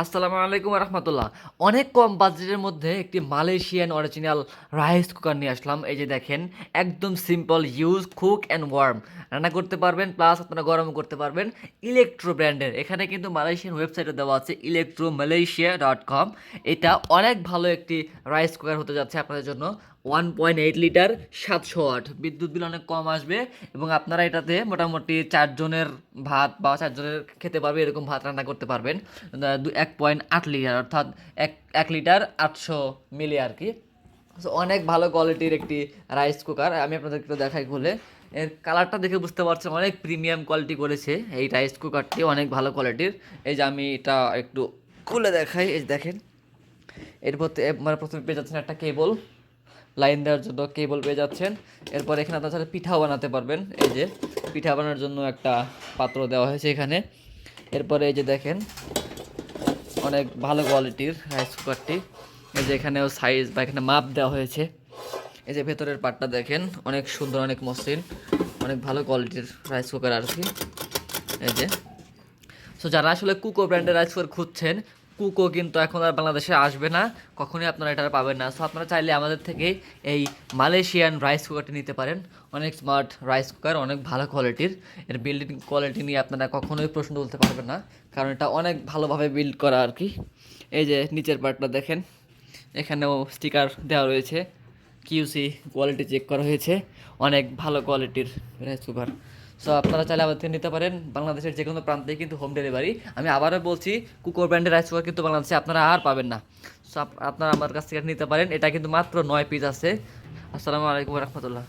আসসালামু আলাইকুম রহমতুল্লাহ। অনেক কম বাজেটের মধ্যে একটি মালয়েশিয়ান অরিজিনাল রাইস কুকার নিয়ে আসলাম। এই যে দেখেন, একদম simple use cook and warm রান্না করতে পারবেন প্লাস আপনারা গরম করতে পারবেন। ইলেকট্রো ব্র্যান্ডের এখানে কিন্তু মালয়েশিয়ান ওয়েবসাইটে দেওয়া আছে ইলেকট্রো মালয়েশিয়া ডট কম এটা অনেক ভালো একটি রাইস কুকার হতে যাচ্ছে আপনাদের জন্য। ওয়ান পয়েন্ট এইট লিটার সাতশো ওয়াট বিদ্যুৎ বিল অনেক কম আসবে এবং আপনারা এটাতে মোটামুটি চারজনের ভাত বা চারজনের খেতে পারবে এরকম ভাত রান্না করতে পারবেন। এক পয়েন্ট আট লিটার অর্থাৎ এক এক লিটার আটশো মিলি আর কি। So, অনেক ভালো কোয়ালিটির একটি রাইস কুকার আমি আপনাদেরকে একটু দেখাই খুলে। এর কালারটা দেখে বুঝতে পারছেন অনেক প্রিমিয়াম কোয়ালিটি করেছে এই রাইস কুকারটি অনেক ভালো কোয়ালিটির এই যে আমি এটা একটু খুলে দেখাই এই দেখেন। এরপর মানে প্রথমে পেয়ে যাচ্ছেন একটা কেবল লাইন দেওয়ার জন্য কেবল পেয়ে যাচ্ছেন। এরপর এখানে আপনারা পিঠাও বানাতে পারবেন। এই যে পিঠা বানানোর জন্য একটা পাত্র দেওয়া হয়েছে এখানে। এরপরে এই যে দেখেন, অনেক ভালো কোয়ালিটির রাইস কুকারটি এই যে এখানেও সাইজ বা এখানে মাপ দেওয়া হয়েছে। এই যে ভেতরের পাটটা দেখেন, অনেক সুন্দর, অনেক মসৃণ, অনেক ভালো কোয়ালিটির রাইস কুকার আর কি। এই যে। সো যারা আসলে কুকো ব্র্যান্ডের রাইস কুকার খুঁজছেন কুকো কিন্তু এখন আর বাংলাদেশে আসবে না। কখনোই আপনারা এটা পাবেন না। সো আপনারা চাইলে আমাদের থেকে এই মালয়েশিয়ান রাইস কুকারটি নিতে পারেন। অনেক স্মার্ট রাইস কুকার অনেক ভালো কোয়ালিটির এর বিল্ডিং কোয়ালিটি নিয়ে আপনারা কখনোই প্রশ্ন তুলতে পারবেন না। কারণ এটা অনেক ভালোভাবে বিল্ড করা আর কি। এই যে নিচের পার্টটা দেখেন। এখানেও স্টিকার দেওয়া রয়েছে। কিউসি কোয়ালিটি চেক করা হয়েছে। অনেক ভালো কোয়ালিটির রাইস কুকার সো আপনারা চাইলে আমাদের থেকে নিতে পারেন বাংলাদেশের যে কোনো প্রান্তেই কিন্তু হোম ডেলিভারি আমি আবারও বলছি কুকোর ব্র্যান্ডের রাইস কুকার কিন্তু বাংলাদেশে আপনারা আর পাবেন না। সো আপনারা আমার কাছ থেকে নিতে পারেন। এটা কিন্তু মাত্র নয় পিস আছে। আসসালামু আলাইকুম রহমতুল্লাহ।